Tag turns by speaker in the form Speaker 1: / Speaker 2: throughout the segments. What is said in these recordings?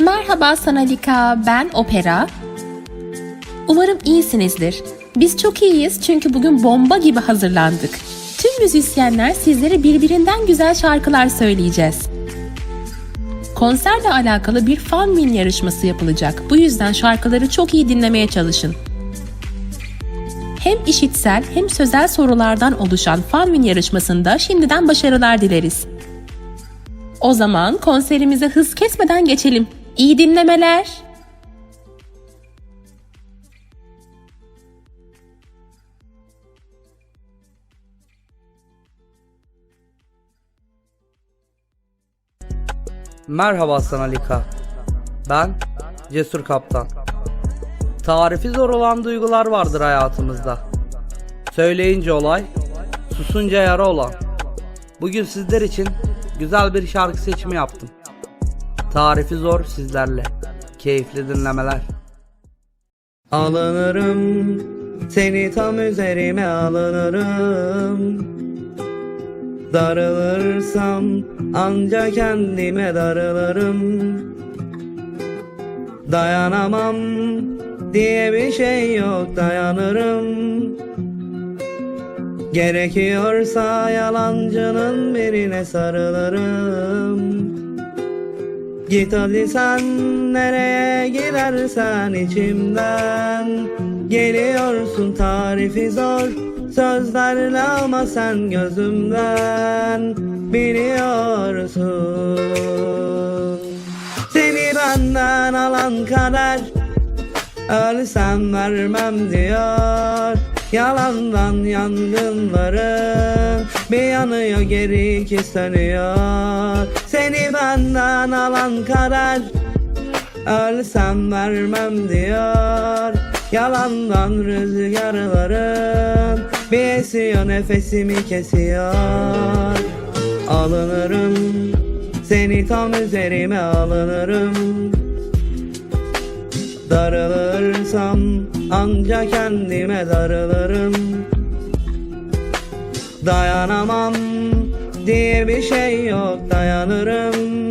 Speaker 1: Merhaba Sanalika, ben Opera. Umarım iyisinizdir. Biz çok iyiyiz çünkü bugün bomba gibi hazırlandık. Tüm müzisyenler sizlere birbirinden güzel şarkılar söyleyeceğiz. Konserle alakalı bir fan win yarışması yapılacak. Bu yüzden şarkıları çok iyi dinlemeye çalışın. Hem işitsel hem sözel sorulardan oluşan fan win yarışmasında şimdiden başarılar dileriz. O zaman konserimize hız kesmeden geçelim. İyi dinlemeler.
Speaker 2: Merhaba Sanalika. Ben Cesur Kaptan. Tarifi zor olan duygular vardır hayatımızda. Söyleyince olay, susunca yara olan. Bugün sizler için güzel bir şarkı seçimi yaptım. Tarifi zor sizlerle. Keyifli dinlemeler. Alınırım, seni tam üzerime alınırım. Darılırsam anca kendime darılırım Dayanamam diye bir şey yok dayanırım. Gerekiyorsa yalancının birine sarılırım. Git hadi sen nereye gidersen içimden. Geliyorsun tarifi zor Sözlerle ama sen gözümden Biliyorsun. Seni benden alan kader Ölsem vermem diyor. Yalandan yangınların Bir yanıyor geri iki sönüyor Seni benden alan kader Ölsem vermem diyor. Yalandan rüzgarların Bir esiyor nefesimi kesiyor. Alınırım Seni tam üzerime alınırım Darılırsam Anca kendime darılırım. Dayanamam diye bir şey yok dayanırım.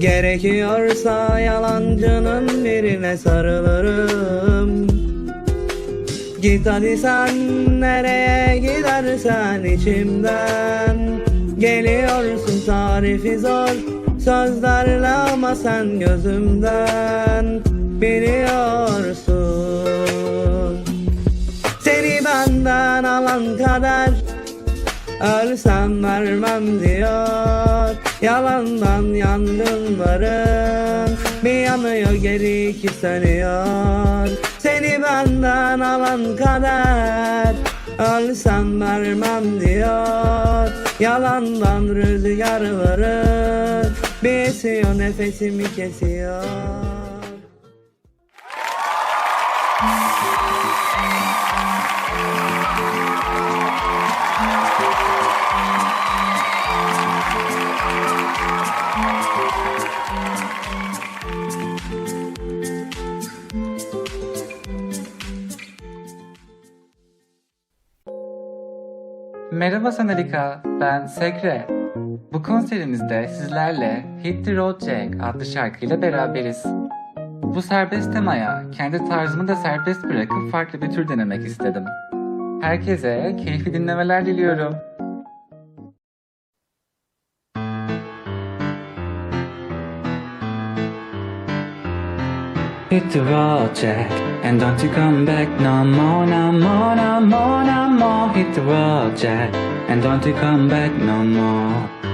Speaker 2: Gerekiyorsa yalancının birine sarılırım. Git hadi sen nereye gidersen içimden. Geliyorsun tarifi zor Sözlerle ama sen gözümden Biliyorsun. Seni benden alan kader Ölsem vermem diyor. Yalandan yangınların Bir yanıyor geri iki sönüyor Seni benden alan kader Ölsem vermem diyor. Yalandan rüzgarların Bir esiyor nefesimi kesiyor
Speaker 3: Merhaba Sanalika, ben Sekre. Bu konserimizde sizlerle Hit the Road Jack adlı şarkıyla beraberiz. Bu serbest temaya kendi tarzımı da serbest bırakıp farklı bir tür denemek istedim. Herkese keyifli dinlemeler diliyorum. Hit the road, Jack, and don't you come back no more, no more, no more, no more. Hit the road, Jack, and don't you come back no more.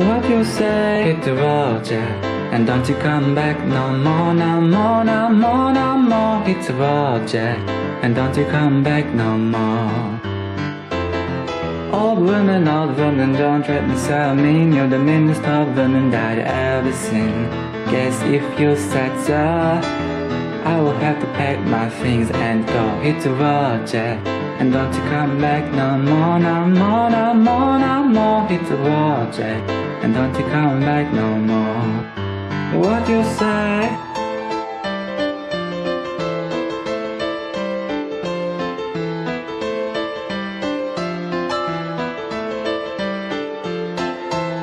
Speaker 3: What you say? Hit the road, Jack, and don't you come back no more, no more, no more, no more. Hit the road, Jack, and don't you come back no more. Old women, old women, don't try to sell me. You're the meanest old woman that I ever seen. Guess if you said so, I will have to pack my things and go hit the road, Jack. And don't you come back no more, no more, no more, no more. Hit the road, Jack. And don't you come back no more. What you say?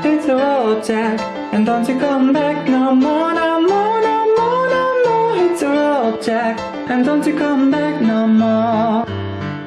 Speaker 3: It's a road jack. And don't you come back no more, no more, no more, no more. It's a road jack. And don't you come back no more.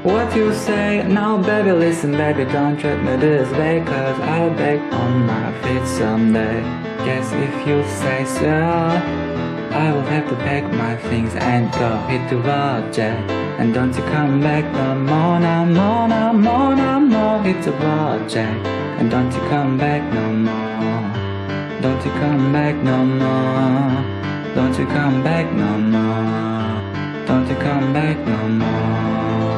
Speaker 3: What you say? Now, baby, listen, baby, don't treat me this way, cause I'll back on my feet someday. Guess if you say so, I will have to pack my things and go hit the road, Jack. And don't you come back no more, no more, no more, no more. Hit the road, Jack. And don't you come back no more. Don't you come back no more. Don't you come back no more. Don't you come back no more.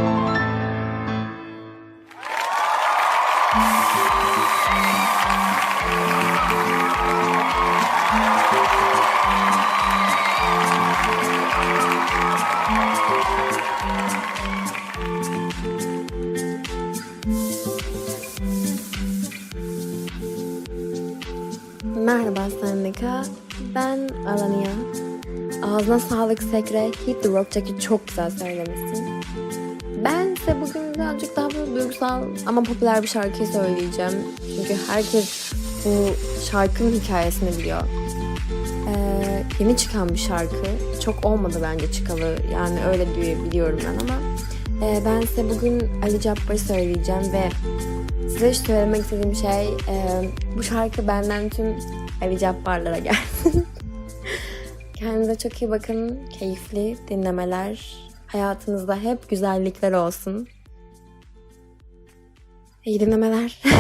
Speaker 4: Sendika, ben Alania. Ağzına sağlık Sekre, Hit the Rock Jack'i çok güzel söylemişsin. Ben size bugün birazcık daha böyle duygusal ama popüler bir şarkıyı söyleyeceğim. Çünkü herkes bu şarkının hikayesini biliyor. Ee, yeni çıkan bir şarkı. Çok olmadı bence çıkalı. Yani öyle diye biliyorum ben ama. Ee, ben size bugün Ali Cabbar'ı söyleyeceğim ve Size söylemek istediğim şey e, bu şarkı benden tüm Ali Cabbar'lara gelsin. Kendinize çok iyi bakın. Keyifli dinlemeler. Hayatınızda hep güzellikler olsun. İyi dinlemeler.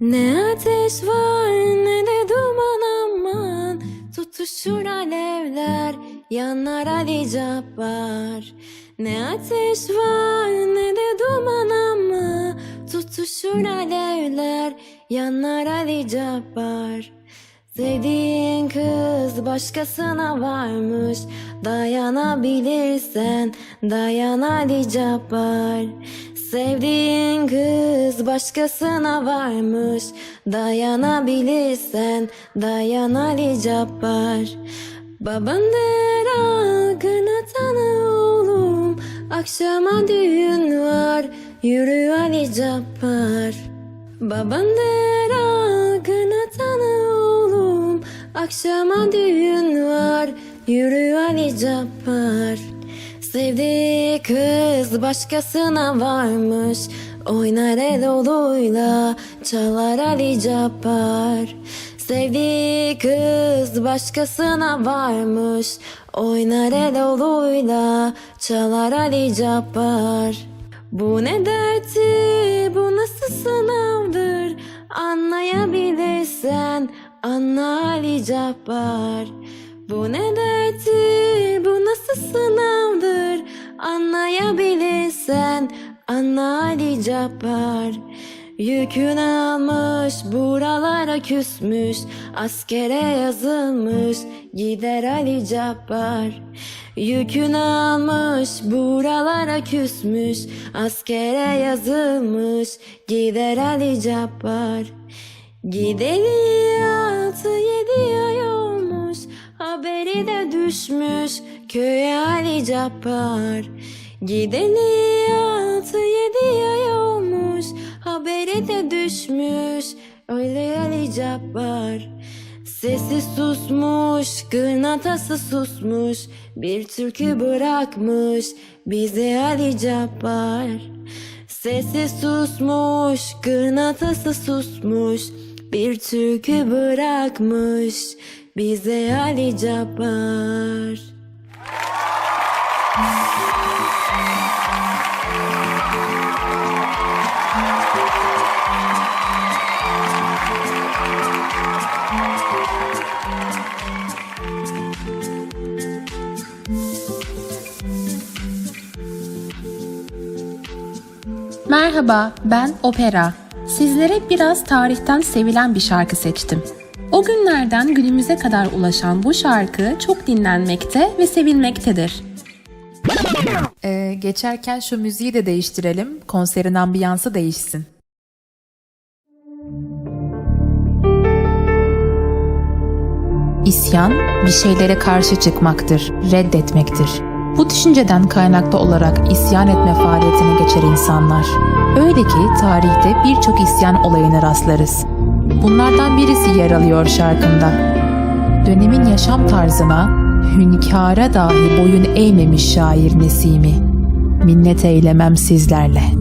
Speaker 4: Ne ateş var Tutuşur alevler yanar Ali Cabbar. Ne ateş var ne de duman ama Tutuşur alevler yanar Ali Cabbar. Sevdiğin kız başkasına varmış Dayanabilirsen dayan Ali Cabbar Sevdiğin kız başkasına varmış. Dayanabilirsen dayan Ali Cabbar. Baban der akına tanı oğlum Akşama düğün var yürü Ali Cabbar. Baban der akına tanı oğlum Akşama düğün var yürü Ali Cabbar Sevdiği kız başkasına varmış. Oynar el oluyla çalar Ali Cabbar Sevdiği kız başkasına varmış. Oynar el oluyla çalar Ali Cabbar Bu ne derti bu nasıl sınavdır? Anlayabilirsen anla Ali Cabbar Bu ne derti bu nasıl sınavdır? Anlayabilirsen anla Ali Cabbar. Yükün almış buralara küsmüş Askere yazılmış gider Ali Cabbar. Yükün almış buralara küsmüş Askere yazılmış gider Ali Cabbar. Gideli altı yedi ay olmuş Haberi de düşmüş köye Ali Cabbar Gideli altı yedi ay olmuş Haberi de düşmüş öyle Ali Cabbar Sesi susmuş, gırnatası susmuş Bir türkü bırakmış bize Ali Cabbar Sesi susmuş, gırnatası susmuş Bir türkü bırakmış bize Ali Cabbar
Speaker 1: Merhaba, ben Opera. Sizlere biraz tarihten sevilen bir şarkı seçtim. O günlerden günümüze kadar ulaşan bu şarkı çok dinlenmekte ve sevilmektedir.
Speaker 5: Ee, geçerken şu müziği de değiştirelim. Konserin ambiyansı değişsin. İsyan, bir şeylere karşı çıkmaktır, reddetmektir. Bu düşünceden kaynaklı olarak isyan etme faaliyetine geçer insanlar. Öyle ki tarihte birçok isyan olayına rastlarız. Bunlardan birisi yer alıyor şarkımda. Dönemin yaşam tarzına, hünkâra dahi boyun eğmemiş şair Nesimi. Minnet eylemem sizlerle.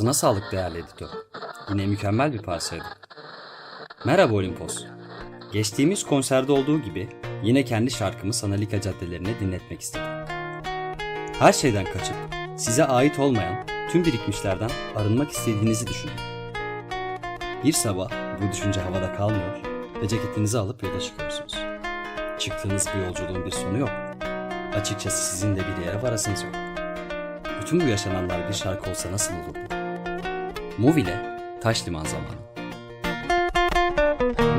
Speaker 6: Ağzına sağlık değerli editör. Yine mükemmel bir parsaydı. Merhaba Olimpos. Geçtiğimiz konserde olduğu gibi yine kendi şarkımı Sanalika caddelerine dinletmek istedim. Her şeyden kaçıp size ait olmayan tüm birikmişlerden arınmak istediğinizi düşünün. Bir sabah bu düşünce havada kalmıyor ve ceketinizi alıp yola çıkıyorsunuz. Çıktığınız bir yolculuğun bir sonu yok. Açıkçası sizin de bir yere varasınız yok. Bütün bu yaşananlar bir şarkı olsa nasıl olurdu? İle Taş Liman zamanı.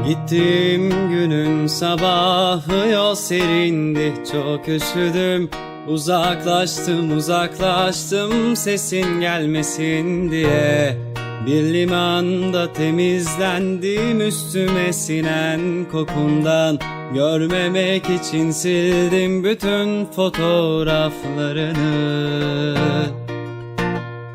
Speaker 7: Gittim günün sabahı yol serindi çok üşüdüm. Uzaklaştım uzaklaştım sesin gelmesin diye. Bir limanda temizlendim üstüme sinen kokundan. Görmemek için sildim bütün fotoğraflarını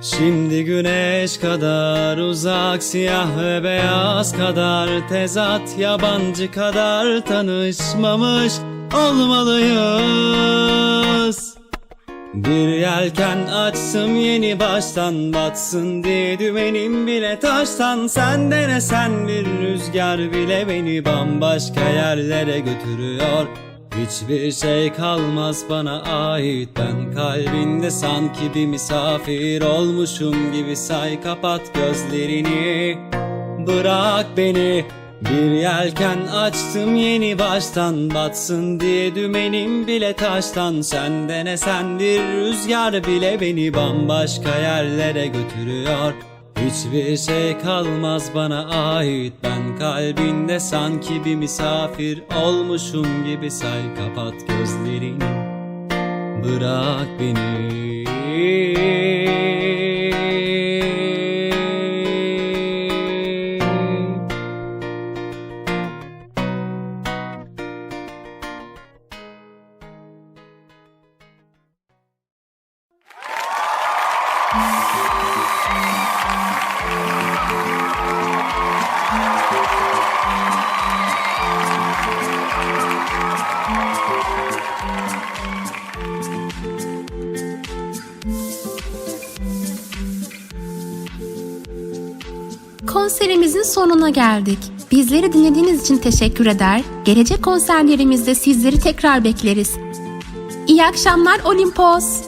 Speaker 7: Şimdi güneş kadar uzak siyah ve beyaz kadar tezat yabancı kadar tanışmamış olmalıyız. Bir yelken açtım yeni baştan batsın diye dümenim bile taştan sen denesen bir rüzgar bile beni bambaşka yerlere götürüyor. Hiçbir şey kalmaz bana ait. Ben kalbinde sanki bir misafir olmuşum gibi. Say kapat gözlerini. Bırak beni. Bir yelken açtım yeni baştan. Batsın diye dümenim bile taştan. Sen denesen bir rüzgar bile beni bambaşka yerlere götürüyor Hiçbir şey kalmaz bana ait. Ben kalbinde sanki bir misafir olmuşum gibi. Say kapat gözlerini. Bırak beni
Speaker 1: Konserimizin sonuna geldik. Bizleri dinlediğiniz için teşekkür eder. Gelecek konserlerimizde sizleri tekrar bekleriz. İyi akşamlar Olimpos.